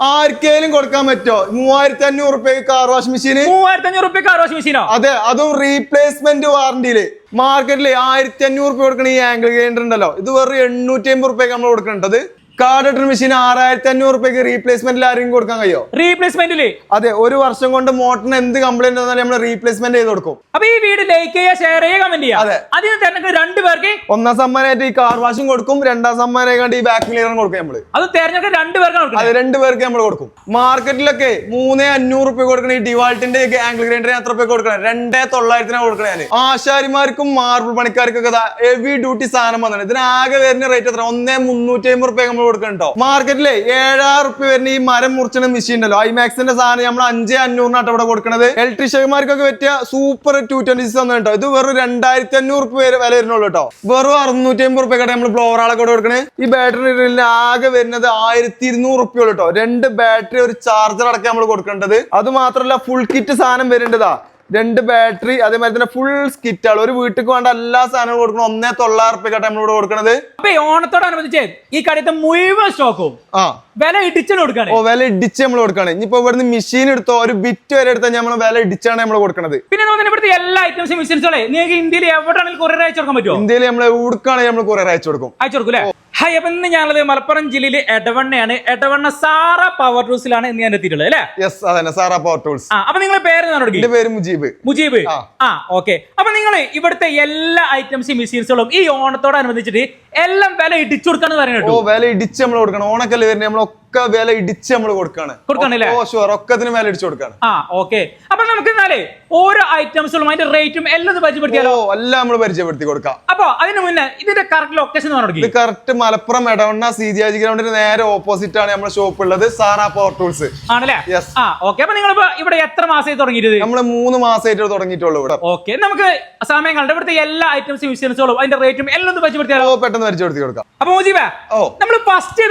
ആർക്കേലും കൊടുക്കാൻ പറ്റോ? മൂവായിരത്തി അഞ്ഞൂറ് റുപ്യക്ക് കാർ വാഷ് മെഷീൻ മൂവായിരത്തി അഞ്ഞൂറ് റുപ്യ കാർ വാഷ് മെഷീനോ അതെ അതും റീപ്ലേസ്മെന്റ് വാറണ്ടിയിൽ മാർക്കറ്റിൽ ആയിരത്തി അഞ്ഞൂറ് റുപ്യ കൊടുക്കണ ഈ ആംഗിൾ ഗ്രൈൻഡർ ഉണ്ടല്ലോ. ഇത് വെറും എണ്ണൂറ്റി അമ്പത് റുപ്യക്ക് നമ്മൾ കൊടുക്കേണ്ടത് കാർഡർ മെഷീൻ ആറായിരത്തി അഞ്ഞൂറ് റുപ്യക്ക് റീപ്ലേസ്മെന്റിൽ ആരെങ്കിലും കൊടുക്കാൻ കഴിയോ? റീപ്ലേസ്മെന്റിൽ അതെ ഒരു വർഷം കൊണ്ട് മോട്ടറിന് എന്ത് കംപ്ലൈന്റ് വന്നാലും നമ്മൾ റീപ്ലേസ്മെന്റ് ചെയ്ത് കൊടുക്കും. അപ്പൊ ഈ വീഡിയോ ലൈക്ക് ചെയ്യുക ഷെയർ ചെയ്യുക കമന്റ് ചെയ്യുക. അതെ. അതിന് തിരഞ്ഞെടുക്കുന്ന രണ്ടു പേർക്ക് ഒന്നാം സമ്മാനമായിട്ട് ഈ കാർ വാഷും കൊടുക്കും. രണ്ടാം സമ്മാനമായിട്ട് ഈ ബാക്ക് ക്ലിയറും കൊടുക്കും നമ്മൾ. അത് തിരഞ്ഞെടുക്കുന്ന രണ്ടു കൊടുക്കും അത് രണ്ടുപേർക്ക് രണ്ട് പേർക്ക് നമ്മൾ കൊടുക്കും. മാർക്കറ്റിലൊക്കെ മൂന്നേ അഞ്ഞൂറ് റുപ്യ കൊടുക്കണ ഈ ഡിവാൾട്ടിന്റെ ആംഗിൾ ഗ്രൈൻഡറിന് എത്ര റുപ്യ കൊടുക്കണം? രണ്ടേ തൊള്ളായിരത്തിനാണ് കൊടുക്കണേ ഞാൻ ആശാരിമാർക്കും മാർബിൾ പണിക്കാർക്കൊക്കെ ഹെവി ഡ്യൂട്ടി സാധനം വന്നിട്ടുണ്ട്. ഇതിന് ആകെ വരുന്ന റേറ്റ് എത്ര ഒന്നേ മുന്നൂറ്റി അമ്പത് റുപ്യ നമ്മൾ കൊടുക്കണോ മാർക്കറ്റിലെ ഏഴായിരം റുപ്യ വരുന്ന ഈ മരം മുറിച്ചണ മെഷീൻ ഉണ്ടല്ലോ. ഐമാക്സിന്റെ സാധനം നമ്മൾ അഞ്ചേ അഞ്ഞൂറിനാട്ടോ ഇവിടെ കൊടുക്കണത്. ഇലക്ട്രീഷ്യന്മാർക്കൊക്കെ പറ്റിയ സൂപ്പർ ടു ട്വന്റി സിക്സ് കേട്ടോ. ഇത് വെറും രണ്ടായിരത്തി അഞ്ഞൂറ് രൂപ വില വരുന്നുള്ളൂ കേട്ടോ. വെറും അറുന്നൂറ്റി അമ്പത് റുപ്യ നമ്മൾ ബ്ലോവറാളെ കൂടെ കൊടുക്കണേ. ഈ ബാറ്ററി ഡ്രില്ലിന് ആകെ വരുന്നത് ആയിരത്തി ഇരുന്നൂറ് റുപ്യ ഉള്ളൂ കേട്ടോ. രണ്ട് ബാറ്ററി ഒരു ചാർജർ അടക്കം നമ്മൾ കൊടുക്കേണ്ടത്. അത് മാത്രമല്ല ഫുൾ കിറ്റ് സാധനം വരുന്നതാ രണ്ട് ബാറ്ററി അതേമാതിരി തന്നെ ഫുൾ സ്കിറ്റാണ് ഒരു വീട്ടിൽ വേണ്ട എല്ലാ സാധനവും കൊടുക്കണം. ഒന്നേ തൊള്ളായിരം റുപ്യ നമ്മൾ ഇവിടെ കൊടുക്കണത്. അപ്പൊ ഈ ഓണത്തോടനുബന്ധിച്ച് ഈ കടയത്തെ മുഴുവൻ സ്റ്റോക്കും ആ. വില ഇടിച്ചാണ് കൊടുക്കണേ. ഓ വില ഇടിച്ച് നമ്മൾ കൊടുക്കണേ. ഇനിയിപ്പോ ഇവിടുന്ന് മെഷീൻ എടുത്തോ ഒരു ബിറ്റ് വരെ എടുത്താൽ നമ്മൾ വില ഇടിച്ചാണ് നമ്മൾ കൊടുക്കണത്. പിന്നെ ഇവിടുത്തെ എല്ലാ ഐറ്റംസും മെഷീൻസുകളെ നിങ്ങൾക്ക് ഇന്ത്യയിൽ എവിടെയാണെങ്കിലും കൊറിയർ അയച്ചു കൊടുക്കാൻ പറ്റുമോ ഇന്ത്യയിൽ നമ്മൾ എവിടുക്കാണെങ്കിൽ നമ്മൾ കൊറിയർ അയച്ചു കൊടുക്കും. അയച്ചു കൊടുക്കും ഹായ് അപ്പൊ ഇന്ന് ഞാനത് മലപ്പുറം ജില്ലയിലെ എടവണ്ണയാണ്. എടവണ്ണ സാറ പവർ ടൂൾസിലാണ് ഇന്ന് ഞാൻ എത്തിയിട്ടുള്ളത് അല്ലേ? യെസ് അതന്നെ. സാറ പവർ ടൂൾസ് ആ അപ്പൊ നിങ്ങളെ പേര് ഞാൻ തുടങ്ങി എന്റെ പേര് മുജീബ്. മുജീബ്? ആ. ഓക്കെ. അപ്പൊ നിങ്ങൾ ഇവിടുത്തെ എല്ലാ ഐറ്റംസും മെഷീൻസുകളും ഈ ഓണത്തോടനുബന്ധിച്ചിട്ട് എല്ലാം വില ഇടിച്ചു കൊടുക്കാന്ന് ഓ പറയുന്നുണ്ടോ വില ഇടിച്ച് നമ്മൾ കൊടുക്കണം. ഓണക്കല്ലേ വരുന്നത് നമ്മളൊക്കെ വില ഇടിച്ച് നമ്മൾ കൊടുക്കാണ്. കൊടുക്കാണല്ലേ? ഒക്കത്തിന് വില ഇടിച്ച് കൊടുക്കാണ്. ആ ഓക്കെ അപ്പൊ നമുക്ക് എന്നാലേ ഓരോ ഐറ്റംസുകളും അതിന്റെ റേറ്റും എല്ലാം പരിചയപ്പെടുത്തിയാലോ? എല്ലാം നമ്മൾ പരിചയപ്പെടുത്തി കൊടുക്കാം. അപ്പൊ അതിന് മുന്നേ ഇതിന്റെ കറക്റ്റ് ലൊക്കേഷൻ ഇത് correct Malappuram Edavanna C G ആജി ഗ്രൗണ്ടിന് നേരെ ഓപ്പോസിറ്റ് ആണ് നമ്മുടെ ഷോപ്പ് ഉള്ളത് സാറാ പവർ ടൂൾസ് ആണല്ലേ? യെസ് ആ ഓക്കെ അപ്പൊ നിങ്ങൾ ഇവിടെ എത്ര മാസമായി തുടങ്ങിയത്? നമ്മൾ മൂന്ന് മാസമായിട്ട് തുടങ്ങിയിട്ടുള്ളൂ ഇവിടെ. ഓക്കെ നമുക്ക് സമയം കണ്ട ഇവിടുത്തെ എല്ലാ ഐറ്റംസും മെഷീൻസുകളും അതിന്റെ റേറ്റും എല്ലാം പരിചയപ്പെടുത്തിയാലോ? ഓ പെട്ടെന്ന് പരിചയപ്പെടുത്തി കൊടുക്കാം. അപ്പൊ മുജീബേ ഓ. നമ്മൾ ഫസ്റ്റ്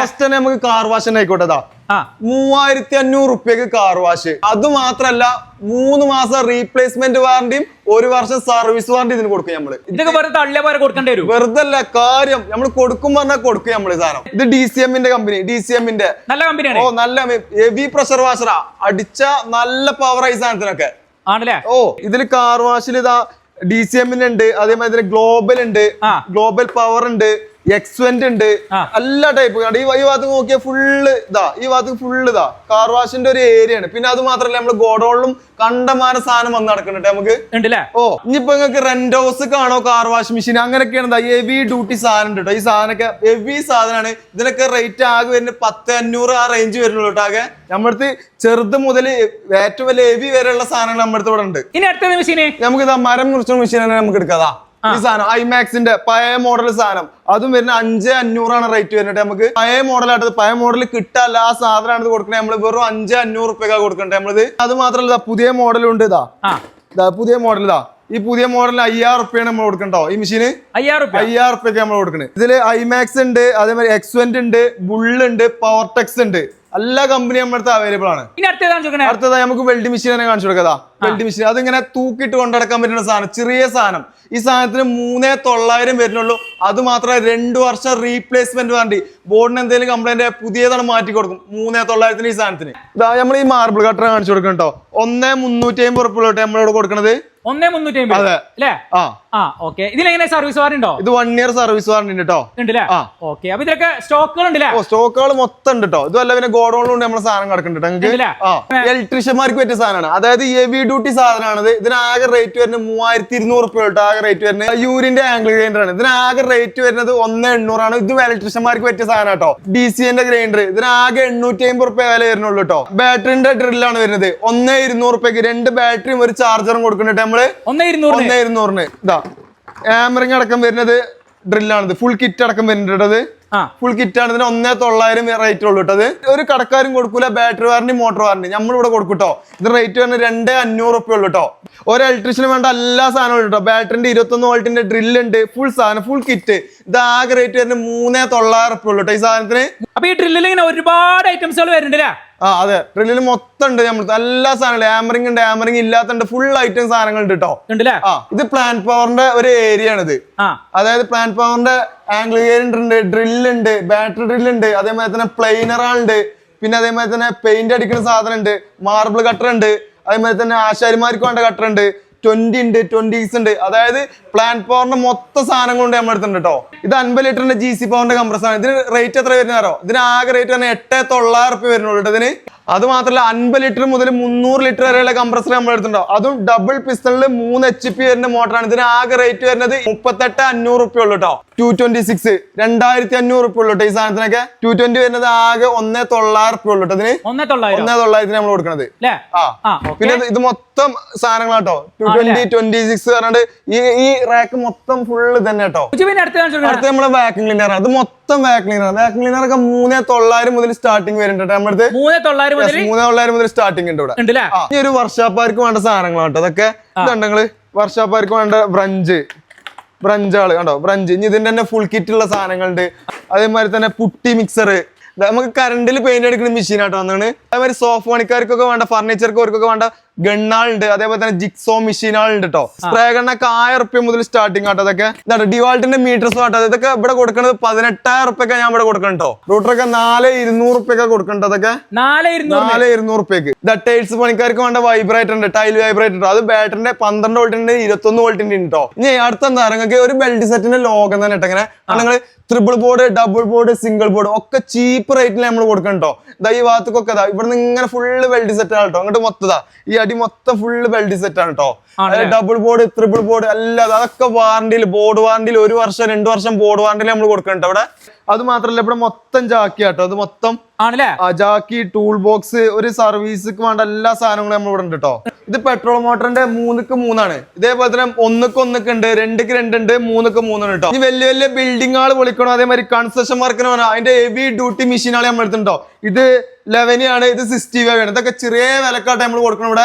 ഫസ്റ്റ് തന്നെ നമുക്ക് കാർ വാഷ് തന്നെ ആയിക്കോട്ടെ മൂവായിരത്തി അഞ്ഞൂറ് റുപ്യക്ക് കാർ വാഷ് അത് മാത്രല്ല മൂന്ന് മാസം റീപ്ലേസ്മെന്റ് വാറണ്ടിയും ഒരു വർഷം സർവീസ് വാറണ്ടി ഇതിന് കൊടുക്കും നമ്മൾ ഇതൊക്കെ വെറുതെ വരെ കൊടുക്കേണ്ടി വരും. വെറുതെ അല്ല കാര്യം നമ്മൾ കൊടുക്കും പറഞ്ഞാൽ കൊടുക്കും നമ്മൾ സാധനം. ഇത് ഡി സി എമ്മിന്റെ കമ്പനി ഡി സി എമ്മിന്റെ നല്ല കമ്പനിയാണ് ഓ നല്ല ഹെവി പ്രഷർ വാഷറാ അടിച്ച നല്ല പവർ ആയി സാധനത്തിനൊക്കെ. ആണല്ലേ? ഓ ഇതിൽ കാർ വാഷിൽ ഇതാ ഡി സി എമ്മിന്റെ ഉണ്ട് അതേമാതിരി ഗ്ലോബൽ ഉണ്ട്. ഗ്ലോബൽ പവർ ഉണ്ട്. എക്സ്വെന്റ് ഉണ്ട്. എല്ലാ ടൈപ്പ് ഈ ഈ ഭാഗത്ത് നോക്കിയാൽ ഫുള്ള് ഇതാ. ഈ ഭാഗത്ത് ഫുള്ള് ഇതാ. കാർ വാഷിന്റെ ഒരു ഏരിയ ആണ്. പിന്നെ അത് മാത്രല്ല നമ്മൾ ഗോഡൌണിലും കണ്ടമാന സാധനം വന്ന് നടക്കുന്നുണ്ട്. നമുക്ക് ഓ ഇനിയിപ്പോ നിങ്ങൾക്ക് റെന്റ് ഹൗസ് കാണോ കാർ വാഷ് മെഷീൻ അങ്ങനെയൊക്കെയാണ് ഹെവി ഡ്യൂട്ടി സാധനം ഉണ്ട് കേട്ടോ. ഈ സാധനമൊക്കെ ഹെവി സാധനമാണ്. ഇതിനൊക്കെ റേറ്റ് ആകെ വരുന്ന പത്ത് അഞ്ഞൂറ് ആ റേഞ്ച് വരുന്നുള്ളൂ കേട്ടോ ആകെ. നമ്മടുത്ത് ചെറുത് മുതൽ ഏറ്റവും വലിയ ഹെവി വരെയുള്ള സാധനങ്ങൾ നമ്മുടെ അടുത്ത് ഇവിടെ ഉണ്ട്. ഇനി അടുത്തത് മെഷീന് നമുക്ക് ഇതാ മരം മുറിച്ച മെഷീൻ തന്നെ നമുക്ക് എടുക്കാതാ ഈ സാധനം ഐമാക്സിന്റെ പഴയ മോഡൽ സാധനം. അതും വരുന്ന അഞ്ച് അഞ്ഞൂറാണ് റേറ്റ് വരുന്നത്. നമുക്ക് പഴയ മോഡലായിട്ട് പഴയ മോഡൽ കിട്ടാല്ല ആ സാധനമാണ് ഇത് കൊടുക്കണേ നമ്മൾ വെറും അഞ്ച് അഞ്ഞൂറ് റുപ്യക്കാ കൊടുക്കണ്ടേ? നമ്മളിത് അത് മാത്രമല്ല ഇതാ പുതിയ മോഡൽ ഉണ്ട് ഇതാ. ഇതാ പുതിയ മോഡൽ ഇതാ. ഈ പുതിയ മോഡലിന് അയ്യായിരം റുപ്യാണ് നമ്മൾ കൊടുക്കണ്ടോ? ഈ മെഷീന് അയ്യായിരം അയ്യായിരം റുപ്യൊക്കെ നമ്മൾ കൊടുക്കണേ. ഇതിൽ ഐമാക്സ് ഉണ്ട് അതേമാതിരി എക്സ്വെന്റ് ഉണ്ട് ബുള്ള് ഉണ്ട് പവർ ടെക്സ് ഉണ്ട്. എല്ലാ കമ്പനിയും നമ്മുടെ അടുത്ത് അവൈലബിൾ ആണ്. അടുത്തതായി നമുക്ക് വെൽഡിംഗ് മെഷീൻ തന്നെ കാണിച്ചു കൊടുക്കാ വെൽഡ് മെഷീൻ അതിങ്ങനെ തൂക്കിട്ട് കൊണ്ടടക്കാൻ പറ്റുന്ന സാധനം ചെറിയ സാധനം. ഈ സാധനത്തിന് മൂന്നേ തൊള്ളായിരം വരുന്നുള്ളൂ. അത് മാത്രമേ രണ്ട് വർഷം റീപ്ലേസ്മെന്റ് വേണ്ടി ബോർഡിന് എന്തെങ്കിലും കംപ്ലൈന്റ് പുതിയതാണ് മാറ്റി കൊടുക്കും. മൂന്നേ തൊള്ളായിരത്തിന് ഈ സാധനത്തിന്. ഇതാ നമ്മൾ ഈ മാർബിൾ കട്ടർ കാണിച്ചു കൊടുക്കണം കേട്ടോ. ഒന്നേ മുന്നൂറ്റി അമ്പത് ഉറപ്പുള്ളൂ നമ്മളിവിടെ കൊടുക്കണത്. ഒന്നേ മുന്നൂറ്റി അമ്പത്. അല്ലേ? ആ. ആ ഓക്കെ. ഇതിലെങ്ങനെ സർവീസ് വാറണ്ടോ ഇത് വൺ ഇയർ സർവീസ് വാറണ്ടി ഉണ്ട് കേട്ടോ. ഉണ്ടല്ലേ? ആ. ഓക്കെ. അപ്പൊ ഇതിലൊക്കെ സ്റ്റോക്കുകൾ ഉണ്ടല്ലേ? ഓ സ്റ്റോക്കുകൾ മൊത്തം ഉണ്ട് കേട്ടോ. ഇതുമല്ല പിന്നെ ഗോഡൌണിലുണ്ട് നമ്മുടെ സാധനം കിടക്കുന്നുണ്ട് ഇലക്ട്രീഷ്യന്മാർക്ക് പറ്റിയ സാധനമാണ്. അതായത് ഹെവി ഡ്യൂട്ടി സാധനമാണ് ഇതിന് ആകെ റേറ്റ് വരുന്നത് മൂവായിരത്തി ഇരുന്നൂറ് റുപ്യ കേട്ടോ. ആകെ റേറ്റ് വരുന്നത്. യൂരിന്റെ ആംഗിൾ ഗ്രൈൻഡർ ആണ്. ഇതിന് ആകെ റേറ്റ് വരുന്നത് ഒന്ന് എണ്ണൂറാണ്. ഇത് ഇലക്ട്രീഷ്യന്മാർക്ക് പറ്റിയ സാധനം കേട്ടോ. ഡി സി എന്റെ ഗ്രൈൻഡർ ഇതിന് ആകെ എണ്ണൂറ്റി അമ്പത് റുപ്യ വില വരുന്നുള്ളൂ കേട്ടോ. ബാറ്ററിന്റെ ഡ്രില്ലാണ് വരുന്നത്. ഒന്ന് ഇരുന്നൂറ് റുപ്യക്ക് രണ്ട് ബാറ്ററിയും ഒരു ചാർജറും കൊടുക്കുന്നുണ്ട് നമ്മൾ. ഒന്നേ ഇരുന്നൂറ് ഒന്ന് ഇരുന്നൂറിന്. ഇതാ. ആമറിങ് അടക്കം വരുന്നത് ഡ്രില്ലാണിത് ഫുൾ കിറ്റ് അടക്കം വരുന്നുണ്ട് ഫുൾ കിറ്റ് ആണ്. ഇതിന് ഒന്നേ തൊള്ളായിരം റേറ്റ് ഉള്ളൂ കേട്ടത് ഒരു കടക്കാരും കൊടുക്കൂല ബാറ്ററി വാറണ്ടി മോട്ടോർ വാറണ്ടി നമ്മളിവിടെ കൊടുക്കൂട്ടോ ഇത് റേറ്റ് വരുന്നത് രണ്ട് അഞ്ഞൂറ് റുപ്യ ഉള്ളൂ കേട്ടോ ഒരു ഇലക്ട്രീഷ്യന് വേണ്ട എല്ലാ സാധനവും കേട്ടോ ബാറ്ററിന്റെ ഇരുപത്തൊന്ന് വോൾട്ടിന്റെ ഡ്രില്ല് ഉണ്ട്. ഫുൾ സാധനം ഫുൾ കിറ്റ് ഇത് ആകെ റേറ്റ് വരുന്നത് മൂന്നേ തൊള്ളായിരം റുപ്യ ഉള്ളൂ കേട്ടോ ഈ സാധനത്തിന്. അപ്പൊ ഈ ഡ്രില്ലിൽ ഇങ്ങനെ ഒരുപാട് ഐറ്റംസുകൾ വരുന്നുണ്ടല്ലേ ആ അതെ. ഡ്രില്ലിൽ മൊത്തം ഉണ്ട് നമ്മൾ എല്ലാ സാധനങ്ങളും ആമറിംഗ് ഉണ്ട് ആമറിംഗ് ഇല്ലാത്തുണ്ട് ഫുൾ ഐറ്റം സാധനങ്ങൾ ഉണ്ട് കേട്ടോ ആ ഇത് പ്ലാന്റ് പവറിന്റെ ഒരു ഏരിയ ആണിത്. ആ. അതായത് പ്ലാന്റ് പവറിന്റെ ആംഗിൾ ഗിയർ ഉണ്ട് ഡ്രില്ല് ഉണ്ട് ബാറ്ററി ഡ്രില്ല് ഉണ്ട് അതേമാതിരി തന്നെ പ്ലെയിനർ ഉണ്ട് പിന്നെ അതേമാതിരി തന്നെ പെയിന്റ് അടിക്കുന്ന സാധനം ഉണ്ട് മാർബിൾ കട്ടർ ഉണ്ട് അതേമാതിരി തന്നെ ആശാരിമാർക്ക് വേണ്ട കട്ടർ ഉണ്ട് ട്വന്റി ഉണ്ട് ട്വന്റീസ് ഉണ്ട്. അതായത് പ്ലാൻ പവറിന്റെ മൊത്തം സാധനം കൊണ്ട് നമ്മൾ എടുത്തിട്ടുണ്ട് കേട്ടോ ഇത് അൻപത് ലിറ്ററിന്റെ ജി സി പവറിന്റെ കംപ്രസർ ആണ്. ഇതിന് റേറ്റ് എത്ര വരുന്നോ ഇതിന് ആകെ റേറ്റ് തന്നെ എട്ട് തൊള്ളായിരം റുപ്യ വരുന്നുള്ളൂ ഇതിന്. അത് മാത്രമല്ല അൻപത് ലിറ്റർ മുതൽ മുന്നൂറ് ലിറ്റർ വരെയുള്ള കംപ്രസർ നമ്മൾ എടുത്തിട്ടുണ്ടോ അതും ഡബിൾ പിസ്റ്റണിൽ മൂന്ന് എച്ച് പി വരുന്ന മോട്ടറാണ് ഇതിന് ആകെ റേറ്റ് വരുന്നത് മുപ്പത്തെട്ട് അഞ്ഞൂറ് റുപ്യ ഉള്ളൂ കേട്ടോ ടു ട്വന്റി സിക്സ് രണ്ടായിരത്തി അഞ്ഞൂറ് റുപ്യ ഉള്ളൂ ഈ സാധനത്തിനൊക്കെ. ടു ട്വന്റി വരുന്നത് ആകെ ഒന്നേ തൊള്ളായിരം റുപ്യ ഉള്ളൂ കേട്ടോ ഇതിന്. ഒന്നേ തൊള്ളായിരം. തൊള്ളായിരത്തിന് നമ്മൾ കൊടുക്കണത്. ആ. പിന്നെ ഇത് മൊത്തം സാധനങ്ങളാട്ടോ ടു ട്വന്റി ട്വന്റി സിക്സ് പറഞ്ഞിട്ട് ഈ ഈ റാക്ക് മൊത്തം ഫുള്ള് തന്നെ കേട്ടോ അടുത്ത നമ്മളെ വാക്യൂം ക്ലീനർ അത് മൊത്തം വാക്യൂം ക്ലീനർ വാക് ക്ലീനർ ഒക്കെ മൂന്നേ തൊള്ളായിരം മുതൽ സ്റ്റാർട്ടിങ് വരുന്നുണ്ട് നമ്മുടെ മൂന്നേ തൊള്ളായിരം മുതൽ? മൂന്നേ തൊള്ളായിരം മുതൽ സ്റ്റാർട്ടിങ് ഉണ്ട് ഇവിടെ. ഈ ഒരു വർഷാപ്പാർക്ക് വേണ്ട സാധനങ്ങളാണ് കേട്ടോ. അതൊക്കെ ഇതുണ്ടെങ്കിൽ വർഷാപ്പാർക്ക് വേണ്ട ബ്രഞ്ച് ബ്രഞ്ചാൾ കണ്ടോ? ബ്രഞ്ച് ഇനി ഇതിന്റെ തന്നെ ഫുൾ കിറ്റ് ഉള്ള സാധനങ്ങളുണ്ട്. അതേമാതിരി തന്നെ പുട്ടി മിക്സർ നമുക്ക് കറണ്ടിൽ പെയിന്റ് അടിക്കുന്ന മെഷീൻ ആട്ടോ വന്നാണ് അതേമാതിരി സോഫ്റ്റ് പണിക്കാർക്കൊക്കെ വേണ്ട ഫർണിച്ചർക്ക് അവർക്കൊക്കെ വേണ്ട ഗണ്ണാളുണ്ട്. അതേപോലെ തന്നെ ജിക്സോ മെഷീനാളുണ്ട് കേട്ടോ സ്പ്രേ ഗണ്ണൊക്കെ ആയിരം റുപ്യ മുതൽ സ്റ്റാർട്ടിങ് ആട്ടോ അതൊക്കെ എന്താ ഡിവാൾട്ടിന്റെ മീറ്റേഴ്സ് ആട്ടോ. ഇതൊക്കെ ഇവിടെ കൊടുക്കുന്നത് പതിനെട്ടായിരം റുപ്യൊക്കെ ഞാൻ ഇവിടെ കൊടുക്കണം കേട്ടോ റൂട്ടറൊക്കെ നാല് ഇരുന്നൂറ് റുപ്യൊക്കെ കൊടുക്കണ്ടോ അതൊക്കെ നാല് ഇരുന്നൂറ് റുപ്യക്ക്. ടൈൽസ് പണിക്കാർക്ക് വേണ്ട വൈബ്രേറ്റർ ഉണ്ട്. ടൈൽ വൈബ്രേറ്റർ ഉണ്ട്. അത് ബാറ്ററിന്റെ പന്ത്രണ്ട് വോൾട്ടിന്റെ ഇരുപത്തൊന്ന് വോൾട്ടിന്റെ ഉണ്ട് കേട്ടോ ഇനി അടുത്ത എന്താ നിങ്ങൾക്ക് ഒരു ബെൽറ്റ് സെറ്റിന്റെ ലോകം തന്നെ ഇട്ട് ഇങ്ങനെ. നിങ്ങൾ triple board double board single board ഒക്കെ ചീപ്പ് റേറ്റിൽ നമ്മൾ കൊടുക്കണം കേട്ടോ ഇതാ ഈ ഭാഗത്തൊക്കെ ഇതാ. ഇവിടുന്ന് ഇങ്ങനെ ഫുള്ള് ബെൽറ്റ് സെറ്റ് ആണ് കേട്ടോ അങ്ങോട്ട് മൊത്തതാ ഈ അടി മൊത്തം ഫുള്ള് ബെൽറ്റ് സെറ്റ് ആണ് കേട്ടോ? ഡബിൾ ബോർഡ് ട്രിപ്പിൾ ബോർഡ് അല്ലാതെ അതൊക്കെ വാറണ്ടിയിൽ ബോർഡ് വാറണ്ടിയിൽ ഒരു വർഷം രണ്ടു വർഷം ബോർഡ് വാറണ്ടിയിൽ നമ്മൾ കൊടുക്കണം അവിടെ. അത് മാത്രല്ല ഇവിടെ മൊത്തം ജാക്കി ആട്ടോ. അത് മൊത്തം ജാക്കി ടൂൾ ബോക്സ് ഒരു സർവീസിക്ക് വേണ്ട എല്ലാ സാധനങ്ങളും നമ്മൾ ഇവിടെ ഉണ്ട് കേട്ടോ ഇത് പെട്രോൾ മോട്ടറിന്റെ മൂന്നുക്ക് മൂന്നാണ്. ഇതേപോലെ തന്നെ ഒന്നുക്ക് ഒന്നുക്ക് ഉണ്ട് രണ്ടുക്ക് രണ്ടുണ്ട് മൂന്നുക്ക് മൂന്നാണ് കേട്ടോ ഇനി വലിയ വലിയ ബിൽഡിങ്ങുകൾ പൊളിക്കണം അതേമാതിരി കൺസ്ട്രക്ഷൻ വർക്കിന് വേണം? അതിന്റെ ഹെവി ഡ്യൂട്ടി മെഷീൻ ആണ് നമ്മൾ എടുത്തിട്ടുണ്ടോ ഇത് ലെവനി ആണ് ഇത് സിക്സ്റ്റി ഫൈവ് ആണ്. ഇതൊക്കെ ചെറിയ വിലക്കാട്ട് നമ്മൾ കൊടുക്കണം ഇവിടെ.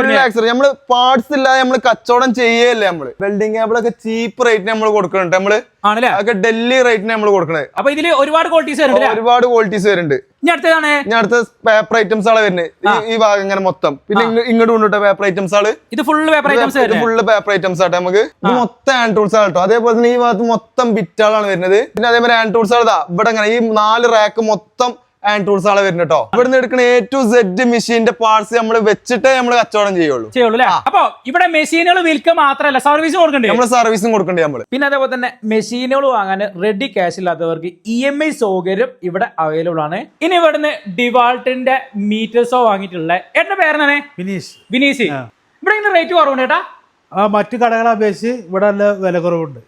ഫുൾ ആക്സറി നമ്മൾ പാർട്സ് ഇല്ലാതെ നമ്മൾ കച്ചവടം ചെയ്യല്ലേ നമ്മൾ? വെൽഡിംഗ് കേബിളൊക്കെ ചീപ്പ് റേറ്റിന് നമ്മൾ കൊടുക്കുന്നുണ്ട് നമ്മൾ ആണല്ലേ? അതൊക്കെ ഡൽഹി റേറ്റിന് നമ്മൾ കൊടുക്കണേ. അപ്പൊ ഇതിൽ ഒരുപാട് ക്വാളിറ്റീസ് വരുന്നുണ്ട്? ഒരുപാട് ക്വാളിറ്റീസ് വരുന്നുണ്ട്. ഇനി അടുത്തതാണ് ഇനി അടുത്ത പേപ്പർ ഐറ്റംസ് ആണ് വരുന്നത്. ഈ- ഭാഗം ഇങ്ങനെ മൊത്തം. പിന്നെ ഇങ്ങ- ഇങ്ങോട്ട് കൊണ്ടുട്ടോ പേപ്പർ ഐറ്റംസ് ആണ്. ഇത് ഫുൾ പേപ്പർ ഐറ്റംസ് ആണ് ഫുൾ ഫുള്ള് പേപ്പർ ഐറ്റംസ് ആട്ടെ നമുക്ക്. ഇത് മൊത്തം ഹാൻഡ് ടൂൾസ് ആണ് കേട്ടോ. അതേപോലെ തന്നെ ഈ ഭാഗത്ത് മൊത്തം ബിറ്റാളാണ് വരുന്നത്. പിന്നെ അതേപോലെ ഹാൻഡ് ടൂൾസ് ആണ് ഇവിടെ ഇങ്ങനെ ഈ നാല് റാക്ക് മൊത്തം ഹാൻഡ് ടൂൾസ് ആണ് വരുന്നത് കേട്ടോ ഇവിടുന്ന് എടുക്കുന്ന എ ടു സെഡ് മെഷീന്റെ പാർട്സ് നമ്മൾ വെച്ചിട്ടേ നമ്മൾ കച്ചവടം ചെയ്യുള്ളൂ. ചെയ്യുള്ളൂ അല്ലേ? അപ്പൊ ഇവിടെ മെഷീനുകൾ വിൽക്കുക മാത്രമല്ല സർവീസ് കൊടുക്കണ്ടേ നമ്മൾ സർവീസും കൊടുക്കണ്ടേ നമ്മൾ പിന്നെ അതേപോലെ തന്നെ മെഷീനുകൾ വാങ്ങാൻ റെഡി ക്യാഷ് ഇല്ലാത്തവർക്ക് ഇ എം ഐ സൗകര്യം ഇവിടെ അവൈലബിൾ ആണ്. ഇനി ഇവിടുന്ന് ഡിവാൾട്ടിന്റെ മീറ്റേഴ്സോ വാങ്ങിയിട്ടുള്ള എന്റെ പേരെന്താണ്? വിനീഷ്. വിനീഷ്. ഇവിടെ ഇങ്ങനെ റേറ്റ് കുറവുണ്ട് ചേട്ടാ മറ്റു കടകളെ അപേക്ഷിച്ച് ഇവിടെ നല്ല വില കുറവുണ്ട്.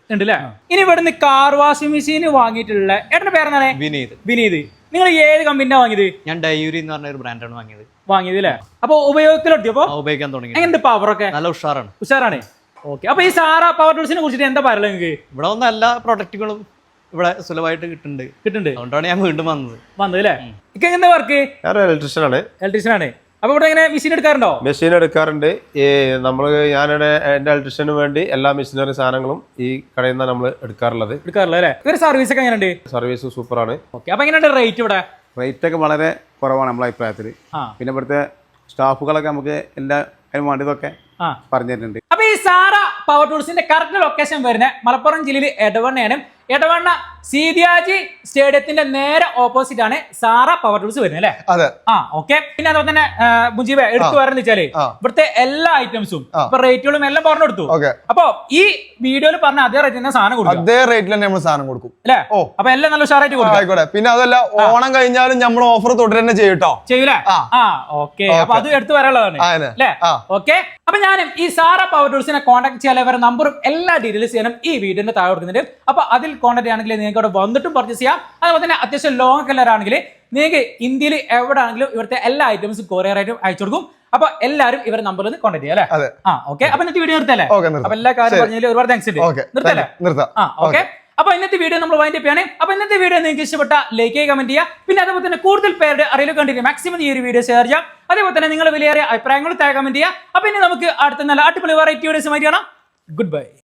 ഇനി ഇവിടുന്ന് കാർ വാഷിംഗ് മെഷീൻ വാങ്ങിയിട്ടുള്ള എന്റെ പേരെന്നാണ് വിനീത്. വിനീത്. നിങ്ങൾ ഏത് കമ്പനിയാ വാങ്ങിയത്? ഞാൻ ഡയൂരി എന്ന് പറഞ്ഞ ഒരു ബ്രാൻഡാണ് വാങ്ങിയത്. വാങ്ങിയത് അല്ലേ? അപ്പൊ ഉപയോഗത്തിലെത്തിയപ്പോ ഉപയോഗിക്കാൻ തുടങ്ങി. എങ്ങനെയുണ്ട് പവറൊക്കെ നല്ല ഉഷാറാണ്. ഉഷാറാണ്. ഓക്കെ അപ്പൊ ഈ സാറ പവർ ടൂൾസിനെ കുറിച്ചിട്ട് എന്താ പറയുക നിങ്ങൾക്ക്? ഇവിടെ വന്ന എല്ലാ പ്രൊഡക്റ്റുകളും ഇവിടെ സുലഭമായിട്ട് കിട്ടുന്നുണ്ട്. കിട്ടുന്നുണ്ട്. അതുകൊണ്ടാണ് ഞാൻ വീണ്ടും വന്നത്. വന്നത് അല്ലേ? ഇക്കെന്താ വർക്ക് ഞാൻ ഇലക്ട്രീഷ്യൻ ആണ്. ഇലക്ട്രീഷ്യൻ ആണ്. അപ്പൊ ഇവിടെ എങ്ങനെ മെഷീൻ എടുക്കാറുണ്ടോ? മെഷീൻ എടുക്കാറുണ്ട്. ഈ നമ്മൾ ഞാനിവിടെ എന്റെ ഇലക്ട്രീഷ്യന് വേണ്ടി എല്ലാ മെഷീനറി സാധനങ്ങളും ഈ കടയിൽ നിന്നാണ് നമ്മൾ എടുക്കാറുള്ളത്. എടുക്കാറുള്ളത് അല്ലേ? സർവീസ് ഒക്കെ എങ്ങനെയുണ്ട്? സർവീസ് സൂപ്പറാണ് ഓക്കെ അപ്പൊ എങ്ങനെയുണ്ട് റേറ്റ് ഇവിടെ? റേറ്റ് ഒക്കെ വളരെ കുറവാണ് നമ്മളെ അഭിപ്രായത്തിൽ പിന്നെ ഇവിടുത്തെ സ്റ്റാഫുകളൊക്കെ നമുക്ക് എല്ലാ അതിന് വേണ്ടതൊക്കെ പറഞ്ഞു തരുന്നുണ്ട്. അപ്പൊ ഈ സാറ പവർ ടൂൾസിന്റെ കറക്റ്റ് ലൊക്കേഷൻ വരുന്നത് മലപ്പുറം ജില്ലയിൽ എടവണ്ണയാണ്. എടവണ്ണ സീതിയാജി സ്റ്റേഡിയത്തിന്റെ നേരെ ഓപ്പോസിറ്റ് ആണ് സാറ പവർ ടൂൾസ് വരുന്നത് അല്ലേ? അതെ. ആ ഓക്കെ പിന്നെ അതുപോലെ തന്നെ മുജീബ് എടുത്തു പറയുന്നത് വെച്ചാൽ. ഇവിടുത്തെ എല്ലാ ഐറ്റംസും. ഇപ്പൊ റേറ്റുകളും എല്ലാം പറഞ്ഞു കൊടുത്തു. അപ്പൊ ഈ വീഡിയോയിൽ പറഞ്ഞ അതേ റേറ്റ് തന്നെ സാധനം കൊടുക്കും അതേ റേറ്റിൽ തന്നെ നമ്മൾ സാധനം കൊടുക്കും. അല്ലേ? ഓ. അപ്പൊ എല്ലാം നല്ല ഉഷാറായിട്ട് കൊടുക്കും ആയിക്കോട്ടെ. പിന്നെ അതല്ല ഓണം കഴിഞ്ഞാലും നമ്മൾ ഓഫർ തുടരുന്നെ ചെയ്യും കേട്ടോ ചെയ്യൂലേ? ആ. ഓക്കെ. അപ്പൊ അത് എടുത്തു വരാനുള്ളതാണ് അല്ലെ. ഓക്കെ അപ്പൊ ഞാനും ഈ സാറ പവർ ടൂൾസിനെ കോൺടാക്ട് ചെയ്യാൻ നമ്പറും എല്ലാ ഡീറ്റെയിൽസ് ചെയ്യാനും ഈ വീഡിയോന്റെ താഴെ കൊടുക്കുന്നുണ്ട്. അപ്പൊ അതിൽ കോൺടാക്ട് ആണെങ്കിൽ നിങ്ങൾക്ക് അവിടെ വന്നിട്ടും പർച്ചേസ് ചെയ്യാം. അതുപോലെ തന്നെ അത്യാവശ്യം ലോങ് കല്ലറാണെങ്കിൽ നിങ്ങൾക്ക് ഇന്ത്യയിൽ എവിടെ ആണെങ്കിലും ഇവിടുത്തെ എല്ലാ ഐറ്റംസും കൊറിയർ ആയിട്ടും അയച്ചു കൊടുക്കും. അപ്പൊ എല്ലാവരും ഇവരുടെ നമ്പറിൽ നിന്ന് കോൺടാക്ട് ചെയ്യാം അല്ലേ? ആ ഓക്കെ അപ്പൊ ഇന്നത്തെ വീഡിയോ നിർത്തല്ലേ അപ്പൊ എല്ലാ കാര്യം. പറഞ്ഞതിൽ ഒരുപാട് താങ്ക്സ് ഉണ്ട്. നിർത്തല്ലേ ആ ഓക്കെ. അപ്പൊ ഇന്നത്തെ വീഡിയോ നമ്മൾ വൈൻഡ് അപ്പ് ചെയ്യണേ അപ്പൊ ഇന്നത്തെ വീഡിയോ നിങ്ങൾക്ക് ഇഷ്ടപ്പെട്ട ലൈക്ക് ചെയ്യുക കമന്റ് ചെയ്യുക. പിന്നെ അതുപോലെ തന്നെ കൂടുതൽ പേരുടെ അറിയില്ല കണ്ടിട്ട് മാക്സിമം ഈ ഒരു വീഡിയോ ഷെയർ ചെയ്യാം. അതേപോലെ തന്നെ നിങ്ങൾ വിലയേറിയ അഭിപ്രായങ്ങൾ താഴെ കമന്റ് ചെയ്യുക. അപ്പൊ ഇനി നമുക്ക് അടുത്ത നല്ല അടിപൊളി വെറൈറ്റി വീഡിയോസ് മാറ്റി കാണാം. Good bye